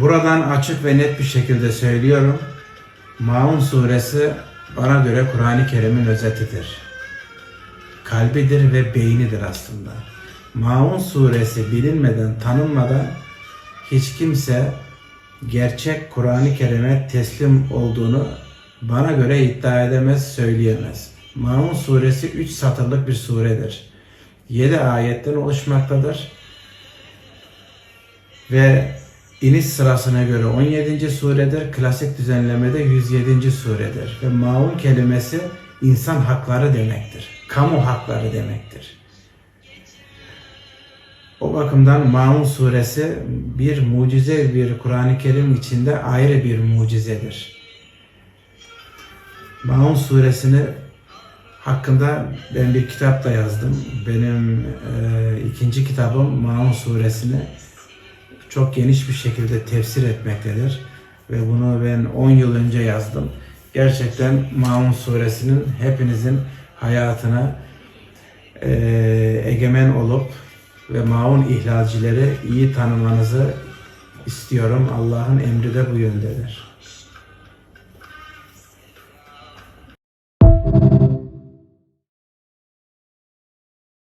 Buradan açık ve net bir şekilde söylüyorum. Maun suresi bana göre Kur'an-ı Kerim'in özetidir. Kalbidir ve beynidir aslında. Maun suresi bilinmeden, tanınmadan hiç kimse gerçek Kur'an-ı Kerim'e teslim olduğunu bana göre iddia edemez, söyleyemez. Maun suresi 3 satırlık bir suredir. 7 ayetten oluşmaktadır. Ve iniş sırasına göre 17. suredir. Klasik düzenlemede 107. suredir. Ve maun kelimesi insan hakları demektir. Kamu hakları demektir. O bakımdan Maun suresi bir mucize bir Kur'an-ı Kerim içinde ayrı bir mucizedir. Maun suresini hakkında ben bir kitap da yazdım. Benim e, ikinci kitabım Maun suresini çok geniş bir şekilde tefsir etmektedir. Ve bunu ben 10 yıl önce yazdım. Gerçekten Maun suresinin hepinizin hayatına e, egemen olup ve maun ihlalcileri iyi tanımanızı istiyorum. Allah'ın emri de bu yöndedir.